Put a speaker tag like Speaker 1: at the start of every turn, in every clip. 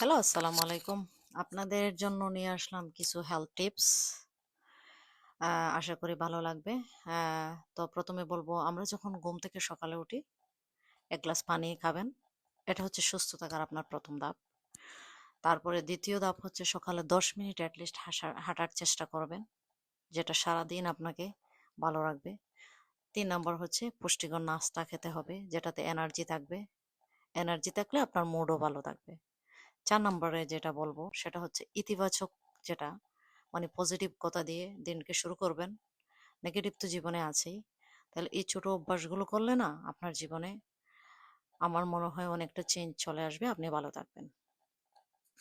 Speaker 1: Hello আসসালামু আলাইকুম আপনাদের জন্য নিয়ে আসলাম কিছু হেলথ টিপস আশা করি ভালো লাগবে। তো প্রথমে বলব, আমরা যখন ঘুম থেকে সকালে উঠি, এক গ্লাস পানি খাবেন। এটা হচ্ছে সুস্থ থাকার আপনার প্রথম ধাপ। তারপরে দ্বিতীয় ধাপ হচ্ছে সকালে দশ মিনিট অ্যাটলিস্ট হাসা, হাঁটার চেষ্টা করবেন, যেটা সারাদিন আপনাকে ভালো রাখবে। তিন নম্বর হচ্ছে পুষ্টিকর নাস্তা খেতে হবে, যেটাতে এনার্জি থাকবে। এনার্জি থাকলে আপনার মুডও ভালো থাকবে। চার নম্বরে যেটা বলব সেটা হচ্ছে ইতিবাচক যেটা মানে পজিটিভ কথা দিয়ে দিনকে শুরু করবেন। নেগেটিভ তো জীবনে আছেই। তাহলে এই ছোট অভ্যাসগুলো করলে না আপনার জীবনে আমার মনে হয় অনেকটা চেঞ্জ চলে আসবে। আপনি ভালো থাকবেন।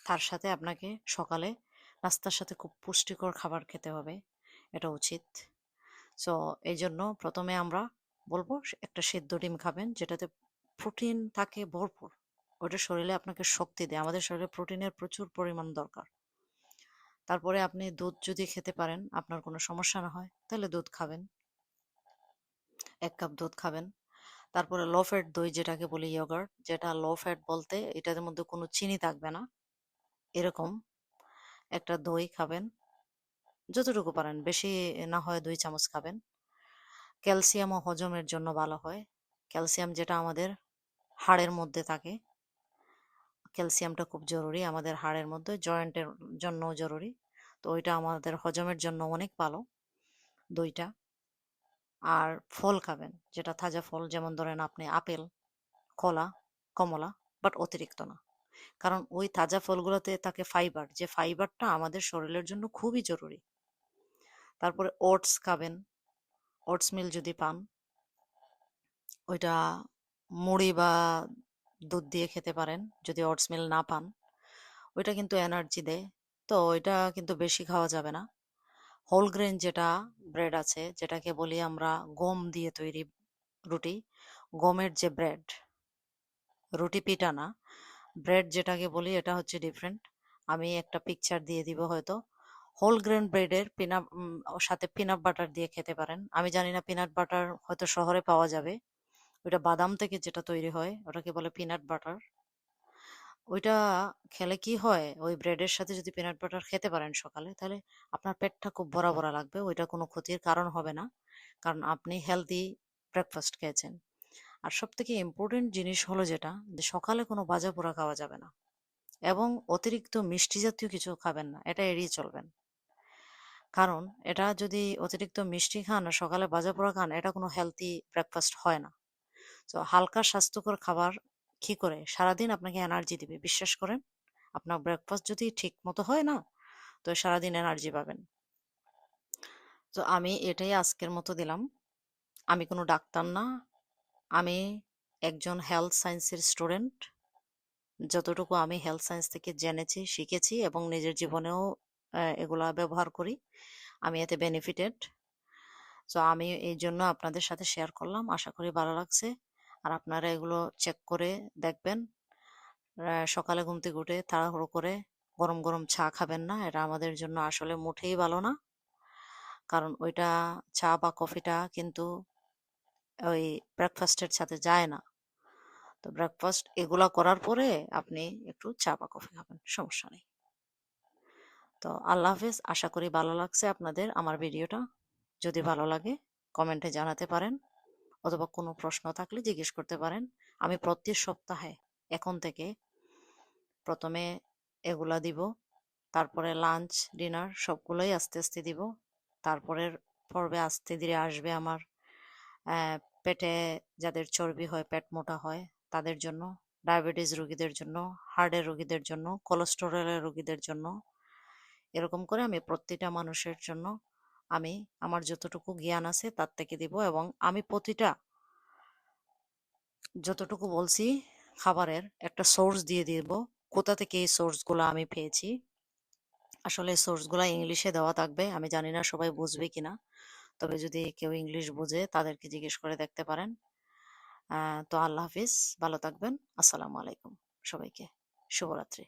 Speaker 1: তার সাথে আপনাকে সকালে নাস্তার সাথে খুব পুষ্টিকর খাবার খেতে হবে, এটা উচিত। সো এই জন্য প্রথমে আমরা বলব একটা সেদ্ধ ডিম খাবেন, যেটাতে প্রোটিন থাকে ভরপুর। ওটা শরীরে আপনাকে শক্তি দেয়। আমাদের শরীরে প্রোটিনের প্রচুর পরিমাণ দরকার। তারপরে আপনি দুধ যদি খেতে পারেন, আপনার কোনো সমস্যা না হয়, তাহলে দুধ খাবেন। এক কাপ দুধ খাবেন। তারপরে লো ফ্যাট দই যেটাকে বলি ইয়োগার্ট যেটা লো ফ্যাট বলতে এটার মধ্যে কোনো চিনি থাকবে না। এরকম একটা দই খাবেন। যতটুকু পারেন, বেশি না হয় দুই চামচ খাবেন। ক্যালসিয়াম ও হজমের জন্য ভালো হয়। ক্যালসিয়াম যেটা আমাদের হাড়ের মধ্যে থাকে ক্যালসিয়ামটা খুব জরুরি আমাদের হাড়ের মধ্যে জয়েন্টের জন্য জরুরি। তো ওইটা আমাদের হজমের জন্য অনেক ভালো, দইটা। আর ফল খাবেন, যেটা তাজা ফল, যেমন ধরেন আপনি আপেল, কলা, কমলা বাট অতিরিক্ত না। কারণ ওই তাজা ফলগুলোতে থাকে ফাইবার যে ফাইবারটা আমাদের শরীরের জন্য খুবই জরুরি। তারপরে ওটস খাবেন ওটস মিল যদি পান, ওইটা মুড়ি বা দুধ দিয়ে খেতে পারেন, যদি ওটস মিল না পান। ওইটা কিন্তু এনার্জি দেয়। তো ওইটা কিন্তু বেশি খাওয়া যাবে না। হোল গ্রেন যেটা ব্রেড আছে, যেটাকে বলি আমরা গম দিয়ে তৈরি রুটি, গমের যে ব্রেড রুটি পিটা না ব্রেড যেটাকে বলি এটা হচ্ছে ডিফারেন্ট আমি একটা পিকচার দিয়ে দিব হয়তো। হোল গ্রেন ব্রেডের পিনাট সাথে পিনাট বাটার দিয়ে খেতে পারেন। আমি জানি না পিনাট বাটার হয়তো শহরে পাওয়া যাবে। ওইটা বাদাম থেকে যেটা তৈরি হয়, ওটাকে বলে পিনাট বাটার ওইটা খেলে কি হয়? ওই ব্রেডের সাথে যদি পিনাট বাটার খেতে পারেন সকালে, তাহলে আপনার পেটটা খুব ভরা ভরা লাগবে, ওইটা কোনো ক্ষতির কারণ হবে না। কারণ আপনি হেলদি ব্রেকফাস্ট খেয়েছেন। আর সব থেকে ইম্পর্টেন্ট জিনিস হলো যেটা, যে সকালে কোনো বাজা পোড়া খাওয়া যাবে না। এবং অতিরিক্ত মিষ্টি জাতীয় কিছু খাবেন না, এটা এড়িয়ে চলবেন। কারণ এটা যদি অতিরিক্ত মিষ্টি খান সকালে বাজা পোড়া খান, এটা কোনো হেলদি ব্রেকফাস্ট হয় না। তো হালকা স্বাস্থ্যকর খাবার কি করে? সারাদিন আপনাকে এনার্জি দিবে, বিশ্বাস করেন। আপনার ব্রেকফাস্ট যদি ঠিক মতো হয় না, তো সারাদিন এনার্জি পাবেন। তো আমি এটাই আজকের মতো দিলাম। আমি কোনো ডাক্তার না। আমি একজন হেলথ সায়েন্সের স্টুডেন্ট যতটুকু আমি হেলথ সায়েন্স থেকে জেনেছি, শিখেছি এবং নিজের জীবনেও এগুলা ব্যবহার করি, আমি এতে বেনিফিটেড তো আমি এই জন্য আপনাদের সাথে শেয়ার করলাম। আশা করি ভালো লাগছে। আর আপনারা এগুলো চেক করে দেখবেন। সকালে ঘুম থেকে উঠে তাড়াহুড়ো করে গরম গরম চা খাবেন না, এটা আমাদের জন্য আসলে মুঠেই ভালো না। কারণ ওইটা চা বা কফিটা কিন্তু ওই ব্রেকফাস্টের সাথে যায় না। তো ব্রেকফাস্ট এগুলা করার পরে আপনি একটু চা বা কফি খাবেন, সমস্যা নেই। তো আল্লাহ হাফেজ, আশা করি ভালো লাগছে আপনাদের আমার ভিডিওটা। যদি ভালো লাগে, কমেন্টে জানাতে পারেন। অথবা কোনো প্রশ্ন থাকলে জিজ্ঞেস করতে পারেন। আমি প্রতি সপ্তাহে, এখন থেকে প্রথমে এগুলা দিব, তারপরে লাঞ্চ, ডিনার সবগুলোই আস্তে আস্তে দিব। তারপরের পর্বে আস্তে ধীরে আসবে আমার পেটে যাদের চর্বি হয়, পেট মোটা হয়, তাদের জন্য। ডায়াবেটিস রোগীদের জন্য, হার্টের রোগীদের জন্য, কোলেস্টেরলের রোগীদের জন্য। এরকম করে আমি প্রতিটা মানুষের জন্য আমি আমার যতটুকু জ্ঞান আছে তার থেকে দিব এবং আমি প্রতিটা যতটুকু বলছি খাবারের একটা সোর্স দিয়ে দিব। কোথা থেকে এই সোর্সগুলো আমি পেয়েছি? আসলে সোর্সগুলো ইংলিশে দেওয়া থাকবে, আমি জানি না সবাই বুঝবে কিনা। তবে যদি কেউ ইংলিশ বুঝে তাদেরকে জিজ্ঞেস করে দেখতে পারেন। তো আল্লাহ হাফিজ, ভালো থাকবেন। আসসালামু আলাইকুম সবাইকে। শুভরাত্রি।